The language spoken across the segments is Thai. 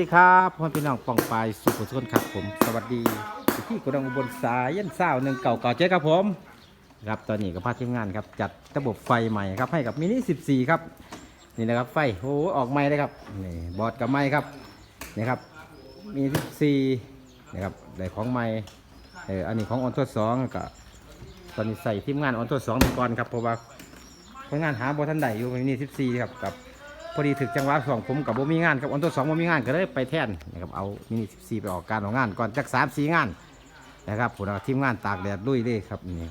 สวัสดีครับพ่อพี่น้องปองปายสุขทุกคนครับผม สวัสดีที่กระดองอุบลสายยันเศร้าหนึ่งเก่าเก่าเจ๊ครับผมครับตอนนี้ก็พาทีมงานครับจัดระบบไฟใหม่ครับให้กับมินิ14 ครับ นี่นะครับไฟโอ้ออกใหม่เลยครับนี่บอร์ดกับไม้ครับนี่ครับมี14นะครับได้ของใหม่เอออันนี้ของออนทดสองก็ตอนนี้ใส่ทีมงานออนทดสองไปก่อนครับเพราะว่าพนักงานหาบอทันใดอยู่มินิ14 ครับกับ พอดีถึกจังหวะสองผมกับบ่มีงานครับอันตัวสองบ่มีงานก็เลยไปแทนนะครับเอามินิ14ไปออกการออกงานก่อนจักสามสี่งานนะครับผมเอาทีมงานตากแดดลุยเลยครับนี่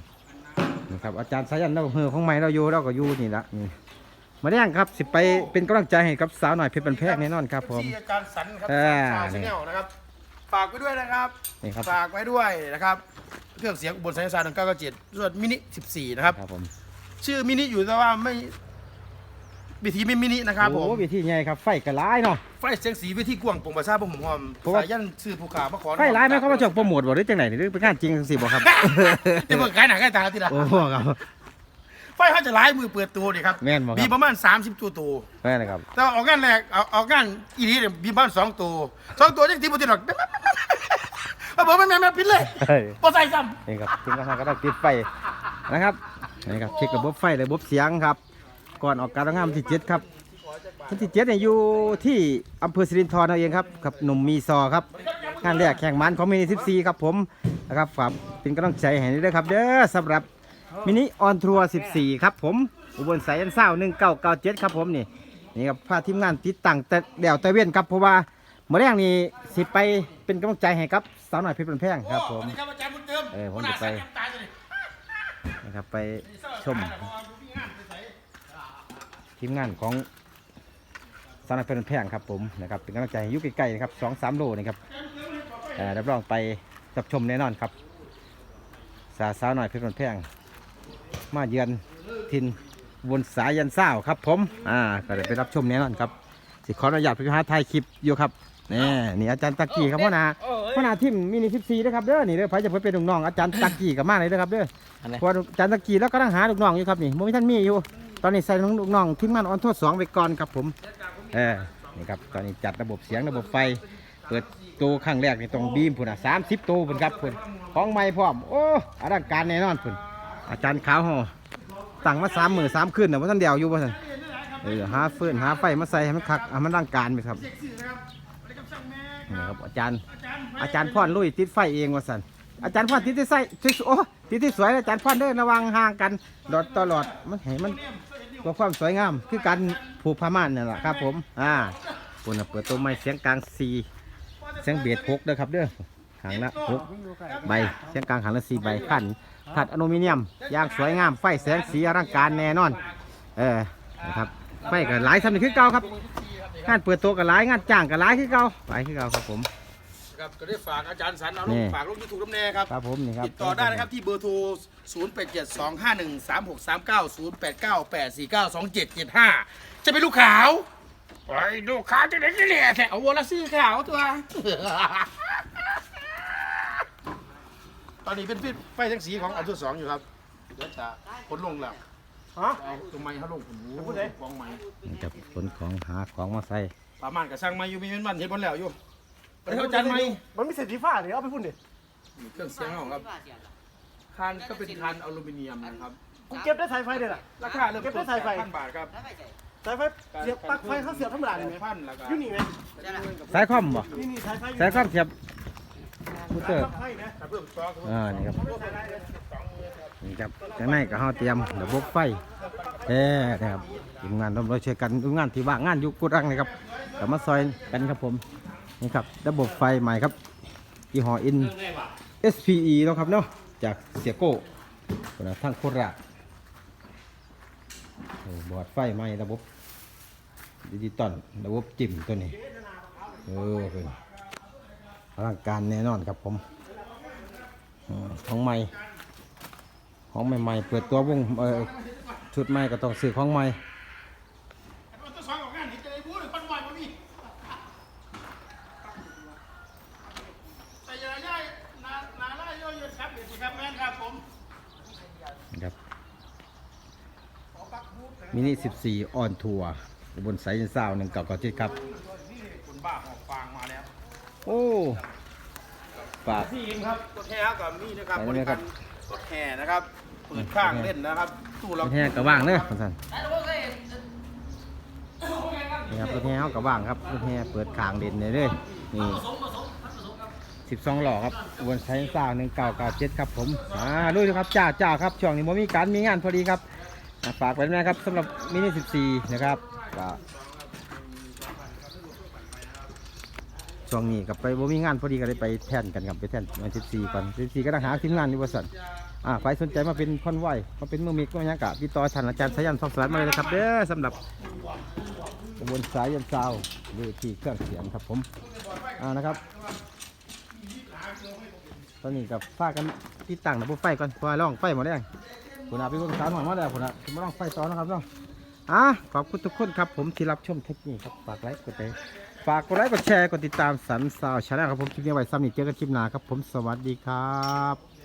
นะครับอาจารย์สายันเราเฮือของใหม่เราอยู่เราก็อยู่นี่ละนี่มาแดงครับสิไปเป็นกำลังใจให้กับสาวหน่อยเพชรบันแพกแน่นอนครับผมที่อาจารย์สันครับอ่าชาวชาแนลนะครับฝากไว้ด้วยนะครับนี่ครับฝากไว้ด้วยนะครับเครื่องเสียงอุบลสัญญาณหนึ่งเก้าเก้าเจ็ดส่วนมินิสิบสี่นะครับครับผมชื่อมินิอยู่แต่ว่าไม่ วิธีไม่มินินะครับผโอ้มวิธีใหญ่ครับไฟกระร้ายเนาะไฟเสียงสีวิธีกว้างโปร่งประชาผมหอมเพราะว่าสายยันซื้อภูเขามาขอไฟร้ายไหมเขามาจอกโปรโมทบ่หรือจังไหนหรือเป็นงานจริงสิบ่ครับจะเปิดขายหนังขายตาทีละโอ้โหครับไฟเขาจะร้ายมือเปิดตัวดิครับแม่นบ่ครับมีประมาณ 30 ตัวตัวแม่นะครับแต่ว่าออกงานแรกเอาออกงานอีนี้เนี่ยมีประมาณสองตัวสองตัวยังตีบุตรหรอกเอาบอกไม่แม่แม่พิษเลยเฮ้ยพอใส่ซ้นี่ครับทีมงานก็ต้องติดไฟนะครับนี่ครับเช็คระบบไฟระบบเสียงครับ ก่อนออกการงานวันที่เจ็ดครับวันที่เจ็ดเนี่ยอยู่ที่อำเภอสิรินธรนั่นเองครับกับหนุ่มมีซอครับงานแรกแข่งมันของมินิสิบซีครับผมนะครับฝากเป็นกำลังใจให้ด้วยครับ เด้อสำหรับมินิออนทัวร์14ครับผมอุบลสายยันเศร้า1997ครับผมนี่นี่ครับพาทีมงานติดตั้งแต่เดี่ยวต่เวียนครับเพราะว่าเมื่อแรกนี่สิไปเป็นกำลังใจให้ครับสาวหน่อยเพชรบันแพงครับผมครับอาจารย์บุญเออผมจะไปนะครับไปชม ทีมงานของสาวนักเพลินแพงครับผมนะครับเป็นกำลังใจให้อยุใกล้ๆนะครับสองสามโลนะครับเอ่อรับรองไปรับชมแน่นอนครับ สาวสาวหน่อยเพลินแพงมาเยือนทินวนสายยันเศร้าครับผมอ่าก็ได้ไปรับชมแน่นอนครับสิขออนุญาตไปหาถ่ายคลิปอยู่ครับนี่นี่อาจารย์ตะกี้ครับพ่อนาพ่อนาทิมมินิสิบสี่นะครับเด้อนี่เด้อไผจะเพิ่นเป็นลูกน้องอาจารย์ตะกี้กับมาเลยเด้อครับเด้อเพราะว่าอาจารย์ตะกี้แล้วก็ต้องหาลูกน้องอยู่ครับนี่โมมีท่านมีอยู่ ตอนนี้ใส่ลูกน้องทิ้งมันออนโทษสองไปก่อนครับผมเออนี่ครับตอนนี้จัดระบบเสียงระบบไฟ เปิดตัวครั้งแรกในตรงบีมพุ่นอะสามสิบตัวพุ่นครับพุ่นของไม้พร้อมโอ้อลังการแน่นอนพุ่นอาจารย์ขาวห่อตั้งมาสามหมื่นสามคืนนะว่าท่านเดียวอยู่ว่าท่านเออหาฟืนหาไฟมาใส่ให้มันคักให้มันร่างการไปครับนี่ครับอาจารย์ อาจารย์พ่อนลุยติดไฟเองว่าสันอาจารย์พ่อนติดที่ไฟติดโอ้ติดที่สวยอาจารย์พ่อนเด้อระวังห่างกันหลอดตลอดมันเห็นมัน ตัวความสวยงามคือการผูกผ้าม่านนี่แหละครับ ผม อ่าปุ่นนะเปิดตัวไม้เสียงกลางสี่เสียงเบียดหกเด้อครับ เด้อหางละหกใบเสียงกลางหางละสี่ใบขันขัดอลูมิเนียมย่างสวยงาม ไฟแสงสีอลังการแน่นอน เออนะครับไฟก็หลายสำนึกคือเก่าครับงานเปิดตัวก็หลายงานจ้างก็หลายคือเก่าหลายคือเก่าครับผม ครับก็ได้ฝากอาจารย์สันเอานี่ลูกฝากลูกยูทูบน้ำแน่ครับ ครับผมนี่ครับติดต่อได้นะครับ ที่เบอร์โทร 0 8 7 2 5 1 3 6 3 9 0 8 9 8 4 9 2 7 7 5 จะเป็นลูกขาวไอ้ลูกขาวจะได้แหล่แท้เอาวอลซี่ขาวตัว ตอนนี้เป็นไฟทั้งสีของอันที่สองอยู่ครับเดี๋ยวจะขนลงแล้วฮะเอาตรงไม้เขาลงผมพูดเลยกองไม้นี่จะขนของหาของมาใส่ประมาณกับสร้างไม้อยู่มีเป็นวันเห็นบนแล้วอยู่ไป เท่าอาจารย์ไม้มันมีเศษสีฟ้าเดี๋ยวเอาไปพุ่นดิเครื่องเสียงของครับคานก็เป็นคานอลูมิเนียมนะครับกูเก็บได้สายไฟเดี๋ยวล่ะราคาเริ่มเก็บได้ต้นสายไฟพันบาทครับสายไฟเสียบปลั๊กไฟเขาเสียบธรรมดาเลยไหมพันแล้วก็อยู่นี่ไงสายคอมบ่นี่นี่สายไฟอยู่สายคอมเสียบมูเตอร์ปลั๊กไฟนะถ้าเพิ่มซอสอ่านี่ครับนี่ครับข้างในก็เฮาเตรียมระบบไฟเอ้นะครับทีมงานร่วมด้วยช่วยกันดูงานที่ว่างงานอยู่กุดังนะครับก็มาซอยกันครับผม นี่ครับระบบไฟใหม่ครับยี่ห้ออิน SPE เนาะครับเนาะจากเสียโก้นะทั้งโคราชโอ้บอร์ดไฟใหม่ระบบดิจิตอลระบบจิ้มตัวนี้เออเป็นอลังการแน่นอนครับผมของใหม่ ของใหม่ๆเปิดตัววงชุดใหม่ก็ต้องซื้อของใหม่ ตัวซอยของงานเห็นจะได้พูดหรือปันใหม่มาพี่แต่อย่าได้นานาไล่ย่อยๆ ครับเดี๋ยวสิครับแม่นครับผมนะครับมินิ14 ออนทัวร์บนสายยินซาวหนึ่งเก่าเก่าจิตครับคนบ้าหอบฟางมาโอ้ฝากที่ยิงครับรถแห่กับนี่นะครับไปบเลยริครักาบรรถแห่นะครับเปิดข้างเล่นนะครับตู้เรารถแห่กระว่างเด้อท่านนี่ครับรถแห่เขากระว่างครับรถแห่เปิดขางเด่นเลยเด้อนี่ สิบสองหล่อครับอวนไซน์ซ่าหนึ่งเก้าเก้าเจ็ดครับผมอ่าดูนะครับจ้าจ้าครับช่วงนี้ผมมีการมีงานพอดีครับฝากไว้ด้วยนะครับสำหรับมินิสิบสี่นะครับก็ช่วงนี้กับไปบ่มีงานพอดีก็เลยไปแทนกันครับไปแทนวันสิบสี่ก่อนสิบสี่ก็ต้องหาทีมงานอยู่บริษัทอ่าใครสนใจมาเป็นคอนไวอยมาเป็นมือมิกมาอย่างกะติดต่อท่านอาจารย์สายันทองสลัดมาเลยนะครับเด้อสำหรับบวนสายยันซาวหรือที่เครื่องเสียงครับผมอ่านะครับ ตอนนี้กับฟ้ากันที่ตั้งระบบไฟก่อนเพราะว่าล่องไฟหมดแล้วคุณอาพี่คนสาวหน่อยมาแล้วคุณอาคุณมาล่องไฟต่อนะครับเนาะอะขอบคุณทุกคนครับ ผมที่รับชมเทคนิคครับฝากไลค์กดไลค์ฝากกดไลค์กดแชร์กดติดตามสันสาวชาแนลครับผมคลิปนี้ไว้ซ้ำนี่เจอกันคลิปหน้าครับผมสวัสดีครับ